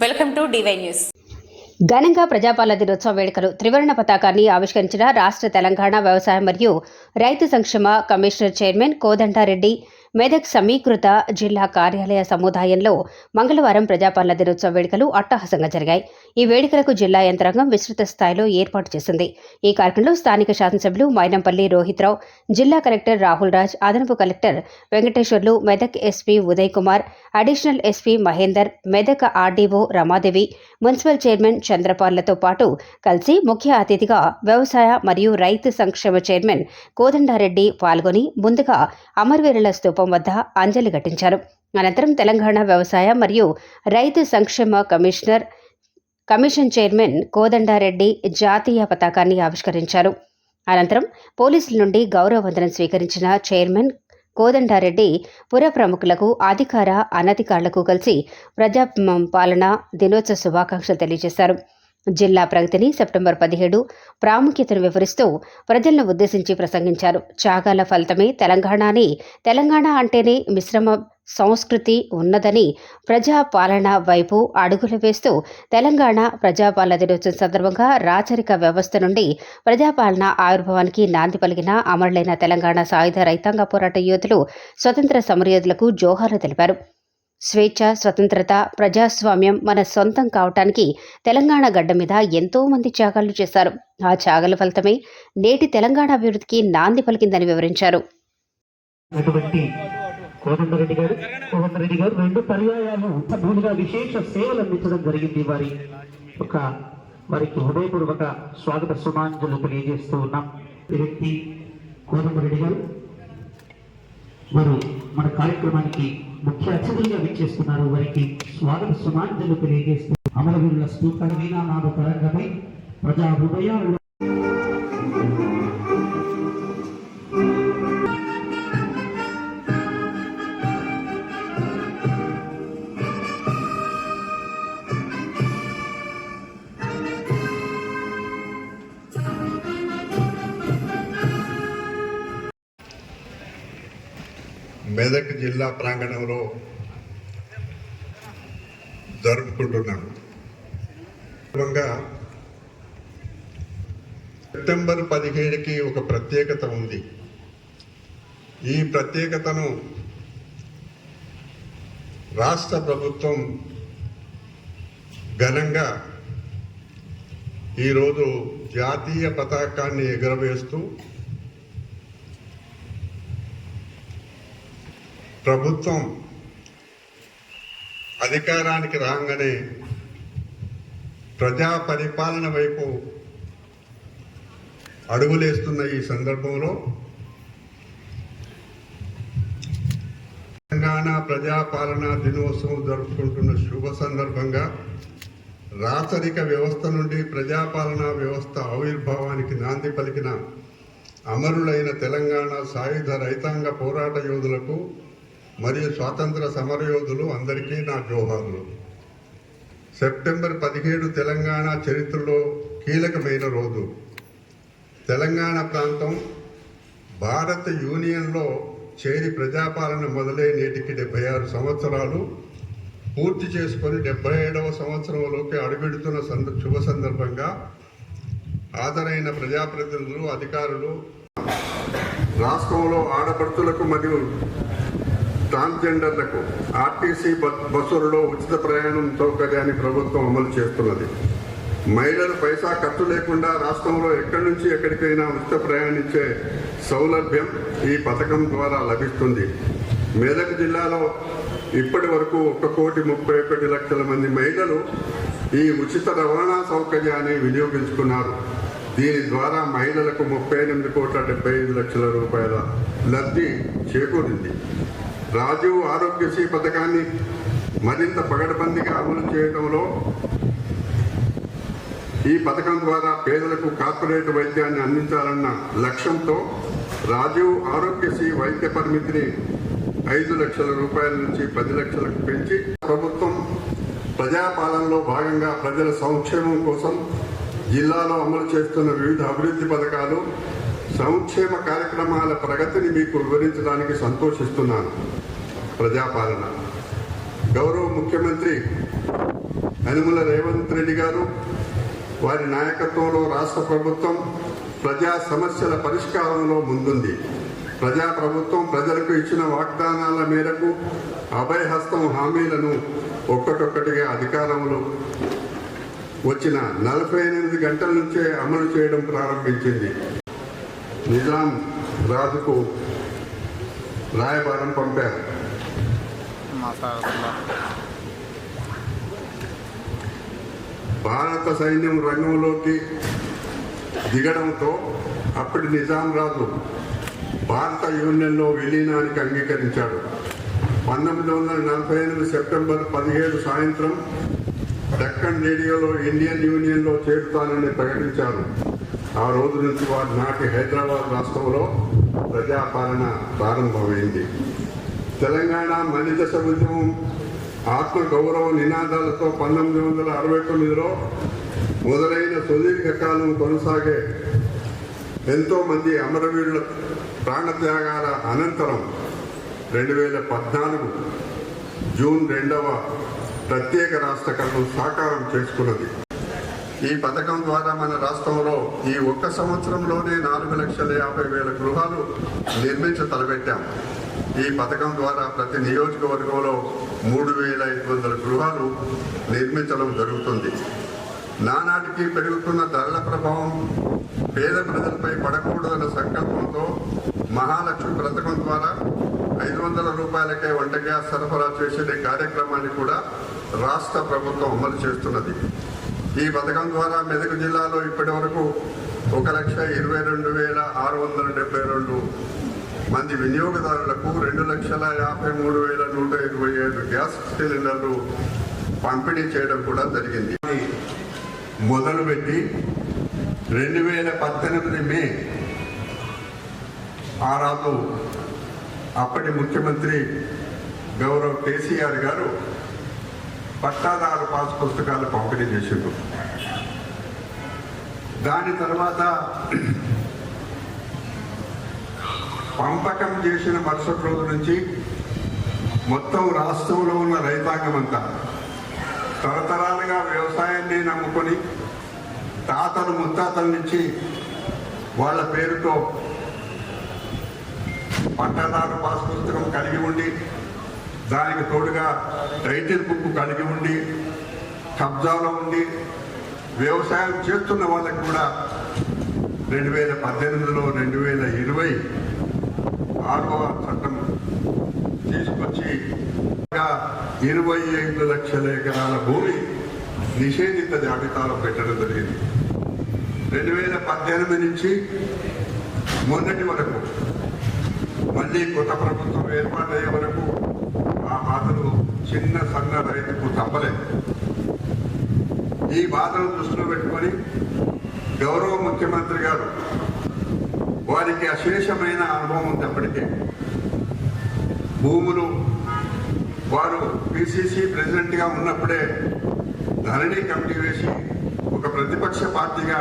Welcome to DY news. ఘనంగా ప్రజాపాలన దినోత్సవ వేడుకలు త్రివర్ణ పతాకాన్ని ఆవిష్కరించిన రాష్ట్ర తెలంగాణ వ్యవసాయ మరియు రైతు సంక్షేమ కమిషనర్ చైర్మన్ కోదండారెడ్డి మెదక్ సమీకృత జిల్లా కార్యాలయ సముదాయంలో మంగళవారం ప్రజాపాలన దినోత్సవ వేడుకలు అట్టహాసంగా జరిగాయి. ఈ వేడుకలకు జిల్లా యంత్రాంగం విస్తృత స్థాయిలో ఏర్పాటు చేసింది. ఈ కార్యక్రమంలో స్థానిక శాసనసభ్యులు మైనంపల్లి రోహిత్రావు జిల్లా కలెక్టర్ రాహుల్ రాజ్ అదనపు collector Venkateswarlu Medak SP Uday Kumar additional SP Mahender Medak RDO Ramadevi municipal chairman చంద్రపాల్లతో పాటు కలిసి ముఖ్య అతిథిగా వ్యవసాయ మరియు రైతు సంక్షేమ చైర్మన్ కోదండారెడ్డి పాల్గొని ముందుగా అమరవీరుల స్తూపం వద్ద అంజలి ఘటించారు. అనంతరం తెలంగాణ వ్యవసాయ మరియు రైతు సంక్షేమ కమిషనర్ కమిషన్ చైర్మన్ కోదండారెడ్డి జాతీయ పతాకాన్ని ఆవిష్కరించారు. అనంతరం పోలీసుల నుండి గౌరవ వందనం స్వీకరించిన చైర్మన్ కోదండారెడ్డి పుర ప్రముఖులకు అధికార అనధికారులకు కలిసి ప్రజా పాలన దినోత్సవ శుభాకాంక్షలు తెలియజేశారు. జిల్లా ప్రగతిని సెప్టెంబర్ పదిహేడు ప్రాముఖ్యతను వివరిస్తూ ప్రజలను ఉద్దేశించి ప్రసంగించారు. త్యాగాల ఫలితమే తెలంగాణ అని తెలంగాణ అంటేనే మిశ్రమ సంస్కృతి ఉన్నదని ప్రజా పాలన వైపు అడుగులు వేస్తూ తెలంగాణ ప్రజాపాలన దినోత్సవం సందర్భంగా రాచరిక వ్యవస్థ నుండి ప్రజాపాలన ఆవిర్భావానికి నాంది పలిగిన అమరులైన తెలంగాణ సాయుధ రైతాంగ పోరాట యోధులు స్వతంత్ర సమరయోధులకు జోహార్లు తెలిపారు. స్వేచ్ఛ స్వతంత్రత ప్రజాస్వామ్యం మన సొంతం కావటానికి తెలంగాణ గడ్డ మీద ఎంతోమంది త్యాగాలు చేశారు. ఆ త్యాగాల ఫలితమే నేటి తెలంగాణ అభివృద్ధికి నాంది పలికిందని వివరించారు. కోదండరెడ్డి గారు కోదండరెడ్డి గారు రెండు పర్యాయాలు మూడుగా విశేష సేవలు అందించడం జరిగింది వారి ఒక వారికి హృదయపూర్వక స్వాగత సుమాంజలు తెలియజేస్తూ ఉన్నాం. వ్యక్తి కోదండరెడ్డి గారు వారు మన కార్యక్రమానికి ముఖ్య అతిథులుగా విచ్చేస్తున్నారు వారికి. స్వాగత సుమాంజలు తెలియజేస్తూ అమరవీరుల స్తూప వీణానాద తరంగమై ప్రజా హృదయాల్లో మెదక్ జిల్లా ప్రాంగణంలో జరుపుకుంటున్నాము సెప్టెంబర్ పదిహేడుకి ఒక ప్రత్యేకత ఉంది. ఈ ప్రత్యేకతను రాష్ట్ర ప్రభుత్వం ఘనంగా ఈరోజు జాతీయ పతాకాన్ని ఎగురవేస్తూ ప్రభుత్వం అధికారానికి రాగానే ప్రజా పరిపాలన వైపు అడుగులేస్తున్న ఈ సందర్భంలో తెలంగాణ ప్రజాపాలన దినోత్సవం జరుపుకుంటున్న శుభ సందర్భంగా రాచరిక వ్యవస్థ నుండి ప్రజాపాలన వ్యవస్థ ఆవిర్భావానికి నాంది పలికిన అమరులైన తెలంగాణ సాయుధ రైతాంగ పోరాట యోధులకు మరియు స్వాతంత్ర సమరయోధులు అందరికీ నా జోహార్లు. సెప్టెంబర్ పదిహేడు తెలంగాణ చరిత్రలో కీలకమైన రోజు. తెలంగాణ ప్రాంతం భారత యూనియన్లో చేరి ప్రజాపాలన మొదలై నేటికి డెబ్బై ఆరు సంవత్సరాలు పూర్తి చేసుకొని డెబ్బై ఏడవ సంవత్సరంలోకి అడుగెడుతున్న సంద శుభ సందర్భంగా ఆదరైన ప్రజాప్రతినిధులు అధికారులు రాష్ట్రంలో ఆడపడుతులకు మరియు ట్రాన్స్జెండర్లకు ఆర్టీసీ బస్సులలో ఉచిత ప్రయాణం సౌకర్యాన్ని ప్రభుత్వం అమలు చేస్తున్నది. మహిళలు పైసా ఖర్చు లేకుండా రాష్ట్రంలో ఎక్కడి నుంచి ఎక్కడికైనా ఉచిత ప్రయాణించే సౌలభ్యం ఈ పథకం ద్వారా లభిస్తుంది. మెదక్ జిల్లాలో ఇప్పటి వరకు ఒక కోటి ముప్పై ఒకటి లక్షల మంది మహిళలు ఈ ఉచిత రవాణా సౌకర్యాన్ని వినియోగించుకున్నారు. దీని ద్వారా మహిళలకు ముప్పై ఎనిమిది కోట్ల డెబ్బై ఐదు లక్షల రూపాయల లబ్ధి చేకూరింది. రాజీవ్ ఆరోగ్యశ్రీ పథకాన్ని మరింత పగడబందీగా అమలు చేయడంలో ఈ పథకం ద్వారా పేదలకు కార్పొరేట్ వైద్యాన్ని అందించాలన్న లక్ష్యంతో రాజీవ్ ఆరోగ్యశ్రీ వైద్య పరిమితిని ఐదు లక్షల రూపాయల నుంచి పది లక్షలకు పెంచి ప్రభుత్వం ప్రజాపాలనలో భాగంగా ప్రజల సంక్షేమం కోసం జిల్లాలో అమలు చేస్తున్న వివిధ అభివృద్ధి పథకాలు సంక్షేమ కార్యక్రమాల ప్రగతిని మీకు వివరించడానికి సంతోషిస్తున్నాను. ప్రజాపాలన. గౌరవ ముఖ్యమంత్రి యనుమల రేవంత్ రెడ్డి గారు వారి నాయకత్వంలో రాష్ట్ర ప్రభుత్వం ప్రజా సమస్యల పరిష్కారంలో ముందుంది. ప్రజా ప్రభుత్వం ప్రజలకు ఇచ్చిన వాగ్దానాల మేరకు అభయహస్తం హామీలను ఒక్కటొక్కటిగా అధికారంలో వచ్చిన నలభై ఎనిమిది గంటల నుంచే అమలు చేయడం ప్రారంభించింది. నిజాం రాజుకు రాయబారం పంపారు. భారత సైన్యం రంగంలోకి దిగడంతో అప్పటి నిజాం రాజు భారత యూనియన్లో విలీనానికి అంగీకరించాడు. పంతొమ్మిది వందల నలభై ఎనిమిది సెప్టెంబర్ పదిహేడు సాయంత్రం దక్కన్ రేడియోలో ఇండియన్ యూనియన్లో చేరుతానని ప్రకటించారు. ఆ రోజు నుంచి వారి నాటి హైదరాబాద్ రాష్ట్రంలో ప్రజాపాలన ప్రారంభమైంది. తెలంగాణ మలిదశ ఉద్యమం ఆత్మ గౌరవ నినాదాలతో పంతొమ్మిది వందల అరవై తొమ్మిదిలో మొదలైన సుదీర్ఘ కాలం కొనసాగే ఎంతోమంది అమరవీరుల ప్రాణత్యాగాల అనంతరం రెండు వేల పద్నాలుగు జూన్ రెండవ ప్రత్యేక రాష్ట్ర కళను సాకారం చేసుకున్నది. ఈ పథకం ద్వారా మన రాష్ట్రంలో ఈ ఒక్క సంవత్సరంలోనే నాలుగు లక్షల యాభై వేల గృహాలు నిర్మించ తలపెట్టాం ఈ పథకం ద్వారా ప్రతి నియోజకవర్గంలో మూడు వేల ఐదు వందల గృహాలు నిర్మించడం జరుగుతుంది. నానాటికి పెరుగుతున్న ధరల ప్రభావం పేద ప్రజలపై పడకూడదన్న సంకల్పంతో మహాలక్ష్మి పథకం ద్వారా ఐదు వందల రూపాయలకే వంట గ్యాస్ సరఫరా చేసే కార్యక్రమాన్ని కూడా రాష్ట్ర ప్రభుత్వం అమలు చేస్తున్నది. ఈ పథకం ద్వారా మెదక్ జిల్లాలో ఇప్పటి వరకు ఒక లక్ష ఇరవై రెండు వేల ఆరు వందల డెబ్బై రెండు మంది వినియోగదారులకు రెండు లక్షల యాభై మూడు వేల నూట ఇరవై ఏడు గ్యాస్ సిలిండర్లు పంపిణీ చేయడం కూడా జరిగింది. మొదలుపెట్టి రెండు వేల పద్దెనిమిది మే ఆరాలు అప్పటి ముఖ్యమంత్రి గౌరవ్ కేసీఆర్ గారు పట్టాదారు పాస్ పుస్తకాలు పంపిణీ చేసిండు దాని తర్వాత పంపకం చేసిన మరుసటి రోజు నుంచి మొత్తం రాష్ట్రంలో ఉన్న రైతాంగం అంతా తరతరాలుగా వ్యవసాయాన్ని నమ్ముకొని తాతలు ముత్తాతల నుంచి వాళ్ళ పేరుతో పట్టాదారు పాస్ పుస్తకం కలిగి ఉండి దానికి తోడుగా టైటిల్ బుక్ కలిగి ఉండి కబ్జాలో ఉండి వ్యవసాయం చేస్తున్న వాళ్ళకి కూడా రెండు వేల పద్దెనిమిదిలో రెండు వేల ఇరవై ఆరవ చట్టం తీసుకొచ్చి ఇంకా ఇరవై ఐదు లక్షల ఎకరాల భూమి నిషేధిత జాబితాలో పెట్టడం జరిగింది. రెండు వేల పద్దెనిమిది నుంచి మొన్నటి వరకు మళ్ళీ కొత్త ప్రభుత్వం ఏర్పాటయ్యే వరకు బాధలు చిన్న సన్న రైతుకు తప్పలేదు. ఈ బాధను దృష్టిలో పెట్టుకొని గౌరవ ముఖ్యమంత్రి గారు వారికి అశేషమైన అనుభవం ఉంది అప్పటికే. భూములు వారు పిసిసి ప్రెసిడెంట్గా ఉన్నప్పుడే ధరణి కమిటీ వేసి ఒక ప్రతిపక్ష పార్టీగా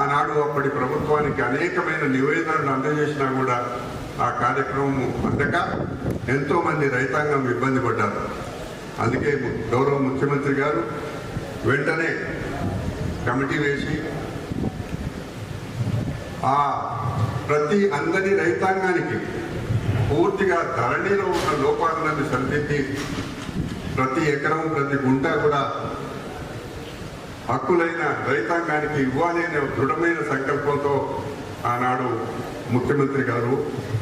ఆనాడు అప్పటి ప్రభుత్వానికి అనేకమైన నివేదనలు అందజేసినా కూడా ఆ కార్యక్రమం అందక ఎంతోమంది రైతాంగం ఇబ్బంది పడ్డారు. అందుకే గౌరవ ముఖ్యమంత్రి గారు వెంటనే కమిటీ వేసి ఆ ప్రతి అందరి రైతాంగానికి పూర్తిగా ధరణిలో ఉన్న లోపాలను సరిదిద్ది ప్రతి ఎకరం ప్రతి గుంట కూడా హక్కులైన రైతాంగానికి ఇవ్వాలి అనే దృఢమైన సంకల్పంతో ఆనాడు ముఖ్యమంత్రి గారు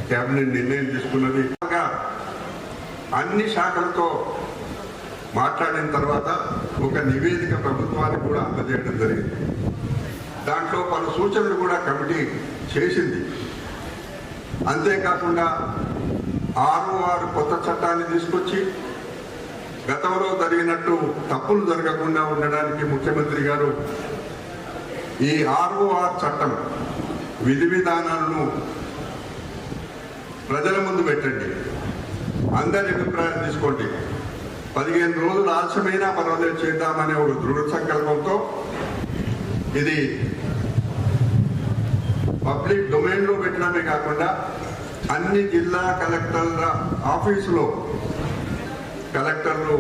కేబినెట్ నిర్ణయం తీసుకున్నది. అన్ని శాఖలతో మాట్లాడిన తర్వాత ఒక నివేదిక ప్రభుత్వానికి కూడా అందజేయడం జరిగింది. దాంట్లో పలు సూచనలు కూడా కమిటీ చేసింది. అంతేకాకుండా ఆరు ఆరు కొత్త చట్టాన్ని తీసుకొచ్చి గతంలో జరిగినట్టు తప్పులు జరగకుండా ఉండడానికి ముఖ్యమంత్రి గారు ఈ ఆర్ఓఆర్ చట్టం విధి విధానాలను ప్రజల ముందు పెట్టండి. అందరి అభిప్రాయం తీసుకోండి. పదిహేను రోజులు ఆలస్యమైనా పర్వాలేదు చేద్దామనే ఒక దృఢ సంకల్పంతో ఇది పబ్లిక్ డొమైన్లో పెట్టడమే కాకుండా అన్ని జిల్లా కలెక్టర్ల ఆఫీసులో కలెక్టర్లు